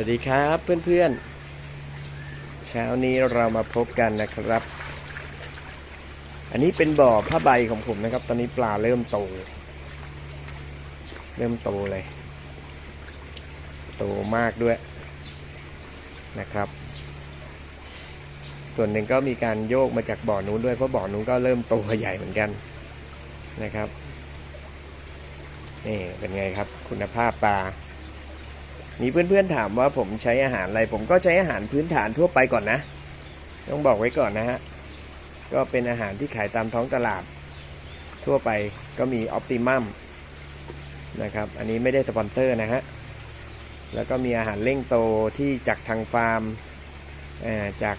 วัสดีครับเพื่อนๆ เช้านี้เรามาพบกันนะครับ อันนี้เป็นบ่อผ้าใบของผมนะครับ ตอนนี้ปลาเริ่มโต เริ่มโตเลย โตมากด้วยนะครับ ส่วนหนึ่งก็มีการโยกมาจากบ่อนู้นด้วยเพราะบ่อนู้นก็เริ่มโตใหญ่เหมือนกันนะครับนี่เป็นไงครับ คุณภาพปลา มีเพื่อนๆถามว่าผมใช้อาหารอะไร ผมก็ใช้อาหารพื้นฐานทั่วไปก่อนนะ ต้องบอกไว้ก่อนนะฮะ ก็เป็นอาหารที่ขายตามท้องตลาด ทั่วไปก็มีออ t ติมัมนะครับ อันนี้ไม่ได้สปอนเซอร์นะฮะ แล้วก็มีอาหารเร่งโตที่จากทางฟาร์มจาก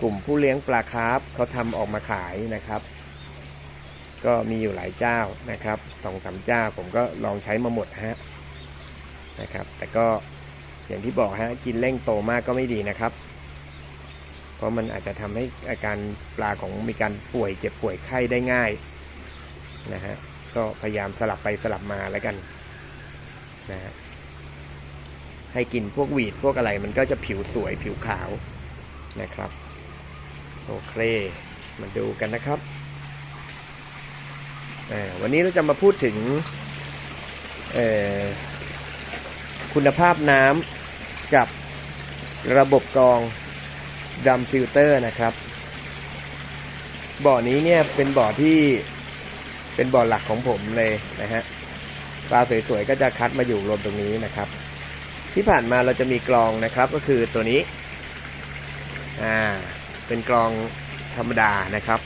กลุ่มผู้เลี้ยงปลาคาร์ฟเขาทำออกมาขายนะครับ ก็มีอยู่หลายเจ้านะครับสองสามเจ้าผมก็ลองใช้มาหมดฮะ นะครับ แต่ก็อย่างที่บอกฮะกินเร่งโตมากก็ไม่ดีนะครับ เพราะมันอาจจะทำให้อาการปลาของมีการป่วยเจ็บป่วยไข้ได้ง่ายนะฮะก็พยายามสลับไปสลับมาแล้วกันนะฮะให้กินพวกหวีดพวกอะไรมันก็จะผิวสวยผิวขาวนะครับ โอเคมาดูกันนะครับวันนี้เราจะมาพูดถึงเอ่อ คุณภาพน้ำกับระบบกรองดัมฟิลเตอร์นะครับ บ่อนี้เนี่ยเป็นบ่อที่เป็นบ่อหลักของผมเลยนะฮะปลาสวยๆก็จะคัดมาอยู่รวมตรงนี้นะครับ ที่ผ่านมาเราจะมีกรองนะครับก็คือตัวนี้อ่าเป็นกรองธรรมดานะครับ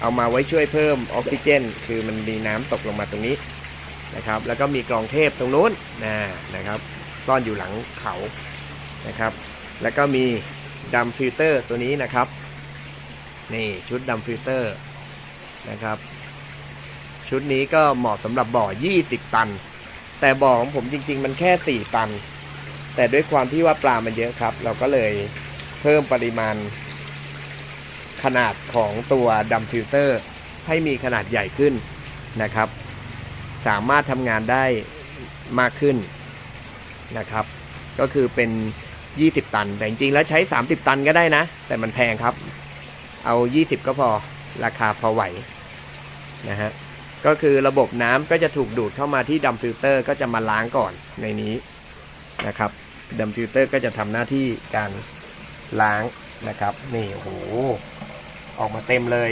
เอามาไว้ช่วยเพิ่มออกซิเจน คือมันมีน้ำตกลงมาตรงนี้นะครับ แล้วก็มีกรองเทพตรงนู้นนะนะครับ ซ่อนอยู่หลังเขานะครับ แล้วก็มีดัมฟิลเตอร์ตัวนี้นะครับนี่ชุดดัมฟิลเตอร์นะครับ ชุดนี้ก็เหมาะสำหรับบ่อ 20 ตัน แต่บ่อของผมจริง ๆ มันแค่ 4 ตัน แต่ด้วยความที่ว่าปลามันเยอะครับ เราก็เลยเพิ่มปริมาณขนาดของตัวดัมฟิลเตอร์ให้มีขนาดใหญ่ขึ้นนะครับ สามารถทำงานได้มากขึ้น นะครับ ก็คือเป็น 20 ตัน แต่จริงๆแล้วใช้ 30 ตันก็ได้นะ แต่มันแพงครับ เอา 20 ก็พอราคาพอไหวนะฮะก็คือระบบน้ำก็จะถูกดูดเข้ามาที่ดัมฟิลเตอร์ก็จะมาล้างก่อนในนี้นะครับดัมฟิลเตอร์ก็จะทำหน้าที่การล้างนะครับ นี่โอ้โหออกมาเต็มเลย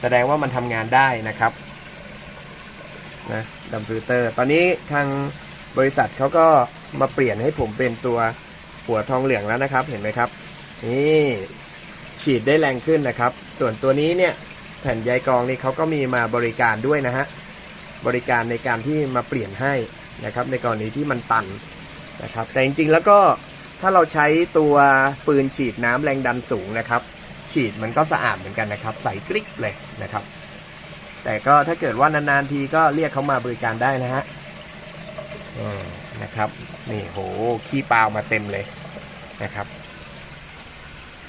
แสดงว่ามันทำงานได้นะครับนะดัมฟิลเตอร์ ตอนนี้ทางบริษัทเขาก็ มาเปลี่ยนให้ผมเป็นตัวหัวทองเหลืองแล้วนะครับ เห็นไหมครับ นี่ฉีดได้แรงขึ้นนะครับ ส่วนตัวนี้เนี่ยแผ่นใยกรองนี่เขาก็มีมาบริการด้วยนะฮะ บริการในการที่มาเปลี่ยนให้นะครับ ในกรณีที่มันตันนะครับ แต่จริงๆแล้วก็ถ้าเราใช้ตัวปืนฉีดน้ำแรงดันสูงนะครับ ฉีดมันก็สะอาดเหมือนกันนะครับ ใสกริ๊กเลยนะครับ แต่ก็ถ้าเกิดว่านานๆทีก็เรียกเขามาบริการได้นะฮะอืม นะครับ นี่โหขี้เปล่ามาเต็มเลยนะครับ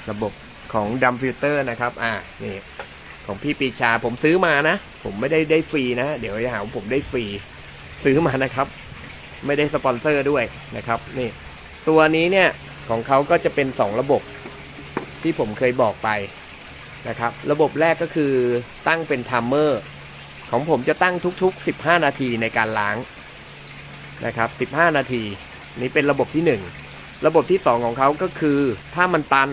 ระบบของดัมฟิลเตอร์นะครับอ่านี่ของพี่ปีชาผมซื้อมานะ ผมไม่ได้ได้ฟรีนะ เดี๋ยวจะหาว่าผมได้ฟรีซื้อมานะครับ ไม่ได้สปอนเซอร์ด้วยนะครับ นี่ ตัวนี้เนี่ยของเขาก็จะเป็น 2 ระบบที่ผมเคยบอกไปนะครับ ระบบแรกก็คือตั้งเป็นไทม์เมอร์ของผมจะตั้งทุกๆ 15 นาทีในการล้าง นะครับ 15 นาที นี่เป็นระบบที่ 1 ระบบที่ 2 ของเขาก็คือ ถ้ามันตัน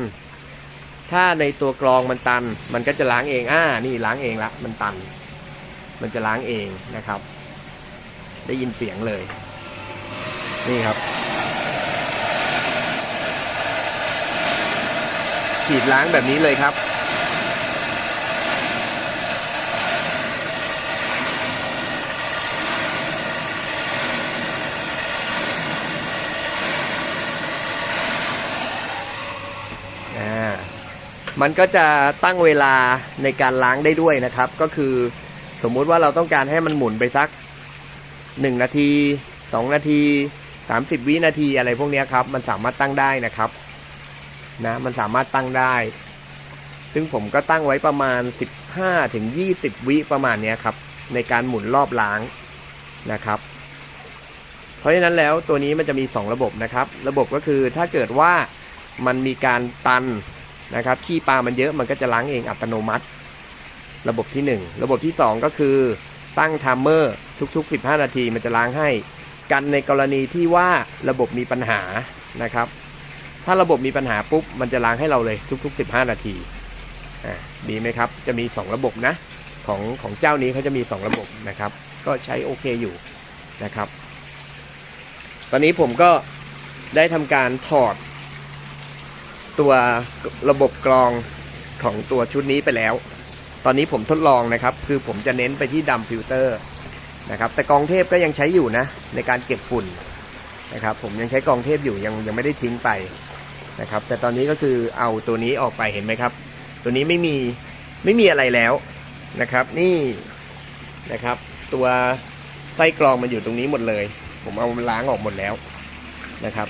ถ้าในตัวกรองมันตัน มันก็จะล้างเองอ่านี่ล้างเองละมันตัน มันจะล้างเองนะครับ ได้ยินเสียงเลย นี่ครับ ฉีดล้างแบบนี้เลยครับ มันก็จะตั้งเวลาในการล้างได้ด้วยนะครับ ก็คือสมมุติว่าเราต้องการให้มันหมุนไปสักหนึ่งนาทีสองนาทีสามสิบวินาทีอะไรพวกนี้ครับ มันสามารถตั้งได้นะครับนะมันสามารถตั้งได้ ซึ่งผมก็ตั้งไว้ประมาณ 15ถึง20 วิประมาณนี้ครับ ในการหมุนรอบล้างนะครับ เพราะฉะนั้นแล้วตัวนี้มันจะมี 2 ระบบนะครับ ระบบก็คือถ้าเกิดว่ามันมีการตัน นะครับขี้ปลามันเยอะมันก็จะล้างเองอัตโนมัติ ระบบที่ 1 ระบบที่ 2 ก็คือตั้งไทม์เมอร์ทุกๆ 15 นาทีมันจะล้างให้ กันในกรณีที่ว่าระบบมีปัญหานะครับ ถ้าระบบมีปัญหาปุ๊บมันจะล้างให้เราเลยทุก ๆ 15 นาทีอ่าดีไหมครับ จะมี 2 ระบบนะของของเจ้านี้เขาจะมี 2 ระบบนะครับ ก็ใช้โอเคอยู่นะครับ ตอนนี้ผมก็ได้ทำการถอด ตัวระบบกรองของตัวชุดนี้ไปแล้ว ตอนนี้ผมทดลองนะครับ คือผมจะเน้นไปที่ดำฟิลเตอร์นะครับ แต่กรองเทพก็ยังใช้อยู่นะ ในการเก็บฝุ่นนะครับ ผมยังใช้กรองเทพอยู่ยังยังไม่ได้ทิ้งไปนะครับ แต่ตอนนี้ก็คือเอาตัวนี้ออกไปเห็นไหมครับ ตัวนี้ไม่มีไม่มีอะไรแล้วนะครับ นี่นะครับ ตัวไส้กรองมันอยู่ตรงนี้หมดเลย ผมเอาล้างออกหมดแล้วนะครับ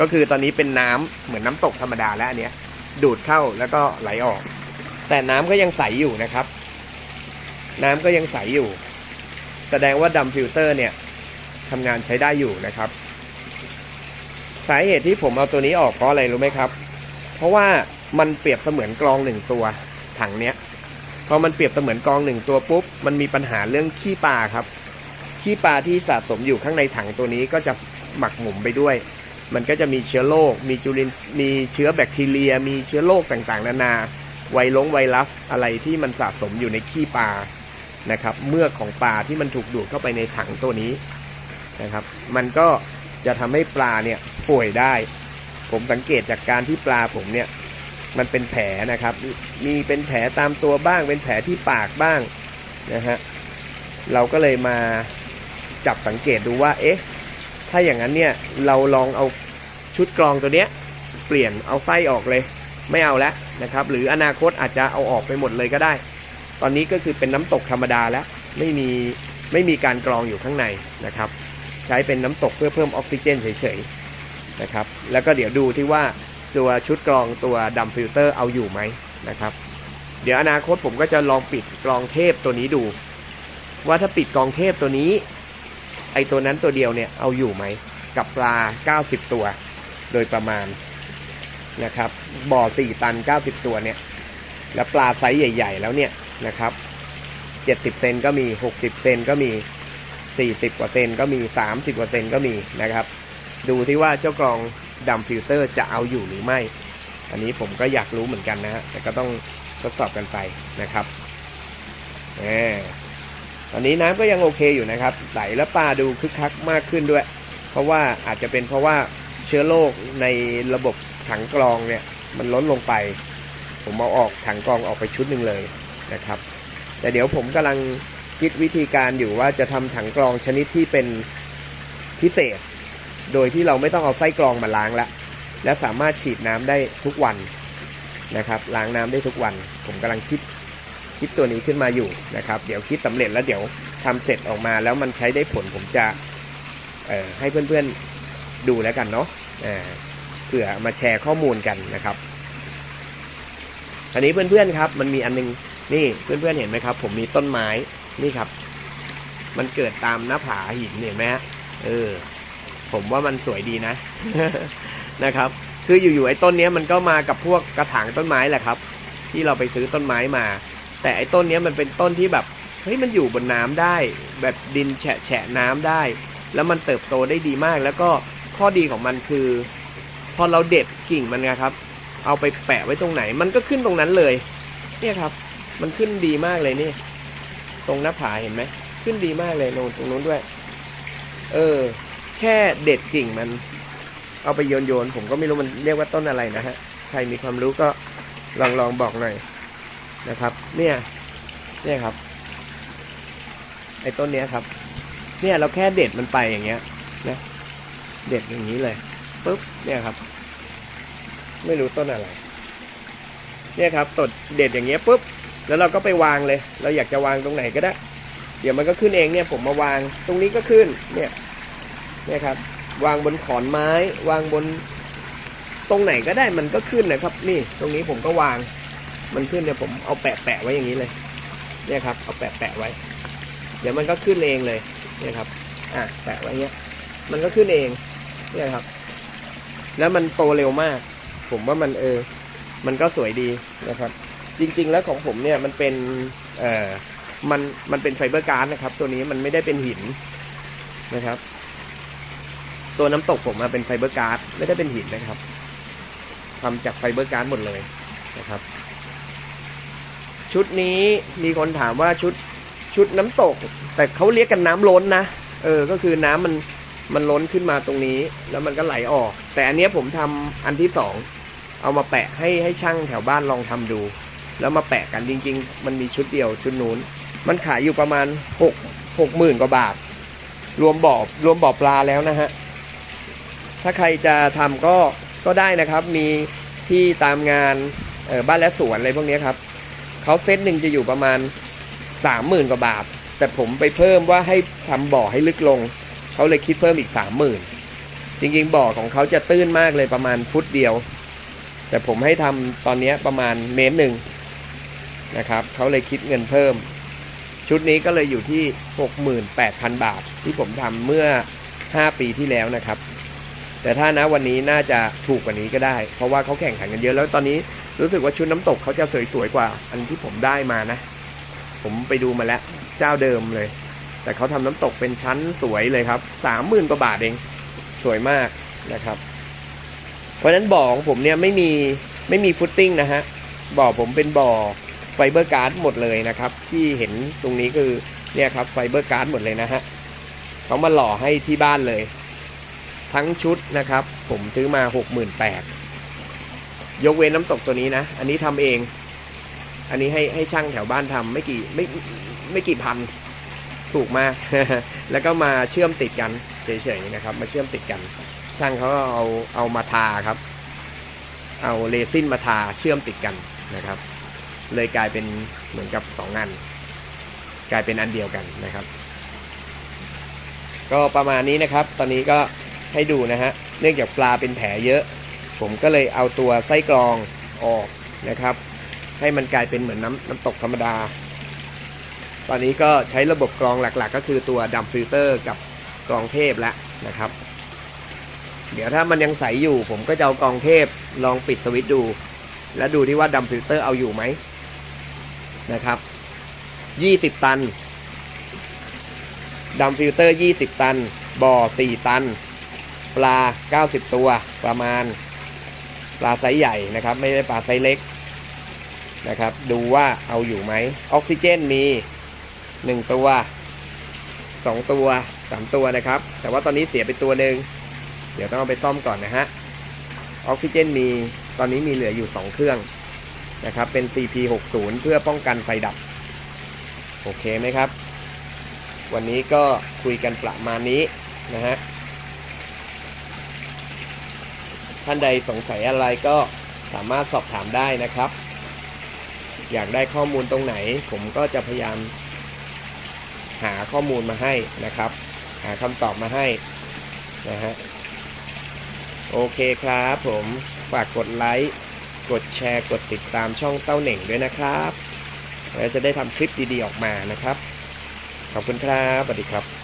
ก็คือตอนนี้เป็นน้ำเหมือนน้ำตกธรรมดาแล้วอันเนี้ย ดูดเข้าแล้วก็ไหลออก แต่น้ำก็ยังใสอยู่นะครับ น้ำก็ยังใสอยู่ แสดงว่าดัมฟิลเตอร์เนี่ยทำงานใช้ได้อยู่นะครับ สาเหตุที่ผมเอาตัวนี้ออกเพราะอะไรรู้ไหมครับ เพราะว่ามันเปรียบเสมือนกรองหนึ่งตัวถังเนี้ยพอมันเปรียบเสมือนกรองหนึ่งตัวปุ๊บ มันมีปัญหาเรื่องขี้ปลาครับ ขี้ปลาที่สะสมอยู่ข้างในถังตัวนี้ก็จะหมักหมมไปด้วย มันก็จะมีเชื้อโรค มีจุลิน มีเชื้อแบคทีเรีย มีเชื้อโรคต่างๆ นานา ไวลงไวรัสอะไรที่มันสะสมอยู่ในขี้ปลา นะครับ เมือกของปลาที่มันถูกดูดเข้าไปในถังตัวนี้นะครับ มันก็จะทำให้ปลาเนี่ยป่วยได้ ผมสังเกตจากการที่ปลาผมเนี่ยมันเป็นแผลนะครับ มีเป็นแผลตามตัวบ้าง เป็นแผลที่ปากบ้างนะฮะ เราก็เลยมาจับสังเกตดูว่า เอ๊ะ ถ้าอย่างนั้นเนี่ยเราลองเอาชุดกรองตัวเนี้ยเปลี่ยนเอาไส้ออกเลย ไม่เอาแล้วนะครับ หรืออนาคตอาจจะเอาออกไปหมดเลยก็ได้ ตอนนี้ก็คือเป็นน้ำตกธรรมดาแล้วไม่มีไม่มีการกรองอยู่ข้างในนะครับ ใช้เป็นน้ำตกเพื่อเพิ่มออกซิเจนเฉยๆนะครับ แล้วก็เดี๋ยวดูที่ว่าตัวชุดกรองตัวดำฟิลเตอร์เอาอยู่ไหมนะครับ เดี๋ยวอนาคตผมก็จะลองปิดกรองเทพตัวนี้ดู ว่าถ้าปิดกรองเทพตัวนี้ ไอตัวนั้นตัวเดียวเนี่ยเอาอยู่ไหมกับปลา 90 ตัว โดยประมาณนะครับบ่อ 4 ตัน 90 ตัวเนี่ยแล้วปลาไซส์ใหญ่ ๆ แล้วเนี่ยนะครับ70เซนก็มี 60 เซนก็มี 40 กว่าเซนก็มี 30 กว่าเซนก็มีนะครับ ดูที่ว่าเจ้ากรองดำฟิลเตอร์จะเอาอยู่หรือไม่ อันนี้ผมก็อยากรู้เหมือนกันนะฮะแต่ก็ต้องทดสอบกันไปนะครับแหม ตอนนี้น้ำก็ยังโอเคอยู่นะครับ ไหลและปลาดูคึกคักมากขึ้นด้วย เพราะว่าอาจจะเป็นเพราะว่าเชื้อโรคในระบบถังกรองเนี่ยมันล้นลงไป ผมเอาออกถังกรองออกไปชุดหนึ่งเลยนะครับ แต่เดี๋ยวผมกำลังคิดวิธีการอยู่ว่าจะทำถังกรองชนิดที่เป็นพิเศษ โดยที่เราไม่ต้องเอาไส้กรองมาล้างละและสามารถฉีดน้ำได้ทุกวันนะครับ ล้างน้ำได้ทุกวัน ผมกำลังคิด คิดตัวนี้ขึ้นมาอยู่นะครับ เดี๋ยวคิดสำเร็จแล้วเดี๋ยวทำเสร็จออกมาแล้วมันใช้ได้ผลผมจะเอ่อให้เพื่อนๆดูแล้วกันเนาะเออเผื่อมาแชร์ข้อมูลกันนะครับอันนี้เพื่อนๆครับ มันมีอันนึงนี่เพื่อนๆเห็นไหมครับ ผมมีต้นไม้นี่ครับ มันเกิดตามหน้าผาหินเห็นไหมฮะเออ ผมว่ามันสวยดีนะนะครับ คืออยู่ๆไอ้ต้นนี้มันก็มากับพวกกระถางต้นไม้แหละครับ ที่เราไปซื้อต้นไม้มา แต่ไอ้ต้นนี้มันเป็นต้นที่แบบเฮ้ยมันอยู่บนน้ำได้ แบบดินแฉะแฉะน้ำได้ แล้วมันเติบโตได้ดีมาก แล้วก็ข้อดีของมันคือ พอเราเด็ดกิ่งมันนะครับ เอาไปแปะไว้ตรงไหน มันก็ขึ้นตรงนั้นเลย เนี่ยครับ มันขึ้นดีมากเลยนี่ ตรงหน้าผาเห็นไหมขึ้นดีมากเลยโน่นตรงนู้นด้วย เออ แค่เด็ดกิ่งมัน เอาไปโยนโยนๆผมก็ไม่รู้มันเรียกว่าต้นอะไรนะฮะใครมีความรู้ก็ลองลองบอกหน่อย นะครับ เนี่ย เนี่ยครับ ไอ้ต้นเนี้ยครับ เนี่ยเราแค่เด็ดมันไปอย่างเงี้ยนะ เด็ดอย่างนี้เลยปุ๊บ เนี่ยครับ ไม่รู้ต้นอะไร เนี่ยครับตดเด็ดอย่างเงี้ยปุ๊บ แล้วเราก็ไปวางเลย เราอยากจะวางตรงไหนก็ได้ เดี๋ยวมันก็ขึ้นเองเนี่ย ผมมาวาง ตรงนี้ก็ขึ้น เนี่ย เนี่ยครับ วางบนขอนไม้ วางบน ตรงไหนก็ได้มันก็ขึ้นนะครับ นี่ ตรงนี้ผมก็วาง มันขึ้นเนี่ยผมเอาแปะแปะไว้อย่างนี้เลย เนี่ยครับ เอาแปะแปะไว้ เดี๋ยวมันก็ขึ้นเองเลย เนี่ยครับ อะแปะไว้เงี้ย มันก็ขึ้นเอง เนี่ยครับ แล้วมันโตเร็วมาก ผมว่ามันเออ มันก็สวยดีนะครับ จริง ๆ แล้วของผมเนี่ยมันเป็น เอ่อ มัน มันเป็นไฟเบอร์การ์ดนะครับ ตัวนี้มันไม่ได้เป็นหินนะครับ ตัวน้ำตกผมมาเป็นไฟเบอร์การ์ดไม่ได้เป็นหินนะครับทำจากไฟเบอร์การ์ดหมดเลยนะครับ ชุดนี้มีคนถามว่าชุดชุดน้ำตก แต่เขาเรียกกันน้ำล้นนะเออก็คือน้ำมันมันล้นขึ้นมาตรงนี้ แล้วมันก็ไหลออก แต่อันเนี้ยผมทำอันที่สองเอามาแปะให้ให้ช่างแถวบ้านลองทำดู แล้วมาแปะกันจริง ๆ มันมีชุดเดียวชุดนู้น มันขายอยู่ประมาณหกหกหมื่นกว่าบาท รวมบ่อรวมบ่อปลาแล้วนะฮะถ้าใครจะทำก็ก็ได้นะครับมีที่ตามงานออบ้านและสวนอะไรพวกนี้ครับ เขาเซตหนึ่งจะอยู่ประมาณสามหมื่นกว่าบาท แต่ผมไปเพิ่มว่าให้ทำบ่อให้ลึกลง เขาเลยคิดเพิ่มอีกสามหมื่นจริงๆบ่อของเขาจะตื้นมากเลยประมาณฟุตเดียว แต่ผมให้ทำตอนนี้ประมาณเมตรหนึ่งนะครับเขาเลยคิดเงินเพิ่ม ชุดนี้ก็เลยอยู่ที่ 68,000 บาท ที่ผมทำเมื่อ 5 ปีที่แล้วนะครับ แต่ถ้านะวันนี้น่าจะถูกกว่านี้ก็ได้ เพราะว่าเขาแข่งขันกันเยอะแล้วตอนนี้ รู้สึกว่าชุดน้ำตกเขาจะสวยๆกว่า อันที่ผมได้มานะ ผมไปดูมาแล้วเจ้าเดิมเลย แต่เขาทำน้ำตกเป็นชั้นสวยเลยครับสามหมื่นกว่าบาทเองสวยมากนะครับ เพราะฉะนั้นบ่อของผมเนี่ยไม่มีไม่มีฟุตติ้งนะฮะบ่อผมเป็นบ่อไฟเบอร์การ์ดหมดเลยนะครับ ที่เห็นตรงนี้คือเนี่ยครับไฟเบอร์การ์ดหมดเลยนะฮะเขามาหล่อให้ที่บ้านเลย ทั้งชุดนะครับ ผมซื้อมาหกหมื่นแปด ยกเว้นน้ำตกตัวนี้นะ อันนี้ทำเอง อันนี้ให้ให้ช่างแถวบ้านทำไม่กี่ไม่ไม่กี่พันถูกมาก แล้วก็มาเชื่อมติดกันเฉยๆนะครับ มาเชื่อมติดกัน ช่างเขาก็เอาเอามาทาครับ เอาเรซินมาทาเชื่อมติดกันนะครับ เลยกลายเป็นเหมือนกับสองอัน กลายเป็นอันเดียวกันนะครับ ก็ประมาณนี้นะครับ ตอนนี้ก็ให้ดูนะฮะ เนื่องจากปลาเป็นแผลเยอะ ผมก็เลยเอาตัวไส้กรองออกนะครับ ให้มันกลายเป็นเหมือนน้ำน้ำตกธรรมดา ตอนนี้ก็ใช้ระบบกรองหลักๆ ก็คือตัวดัมฟิลเตอร์กับกรองเทพแล้วนะครับ เดี๋ยวถ้ามันยังใสอยู่ ผมก็จะเอากรองเทพลองปิดสวิตช์ดู แล้วดูที่ว่าดัมฟิลเตอร์เอาอยู่ไหมนะครับ20ตันดัมฟิลเตอร์ 20 ตัน บ่อ 4 ตัน ปลา 90 ตัว ประมาณ ปลาไซส์ใหญ่นะครับ ไม่ได้ปลาไซส์เล็กนะครับ ดูว่าเอาอยู่ไหมออกซิเจนมี 1 ตัว 2 ตัว 3 ตัวนะครับ แต่ว่าตอนนี้เสียไปตัวหนึ่งเดี๋ยวต้องเอาไปซ่อมก่อนนะฮะออกซิเจนมีตอนนี้มีเหลืออยู่ 2 เครื่องนะครับ เป็น CP60 เพื่อป้องกันไฟดับ โอเคไหมครับ วันนี้ก็คุยกันประมาณนี้นะฮะ ท่านใดสงสัยอะไรก็สามารถสอบถามได้นะครับ อยากได้ข้อมูลตรงไหน ผมก็จะพยายาม หาข้อมูลมาให้นะครับ หาคำตอบมาให้นะฮะโอเคครับผมฝากกดไลค์ กดแชร์ กดติดตามช่องเต้าเหน่งด้วยนะครับ แล้วจะได้ทำคลิปดีๆออกมานะครับ ขอบคุณครับสวัสดีครับ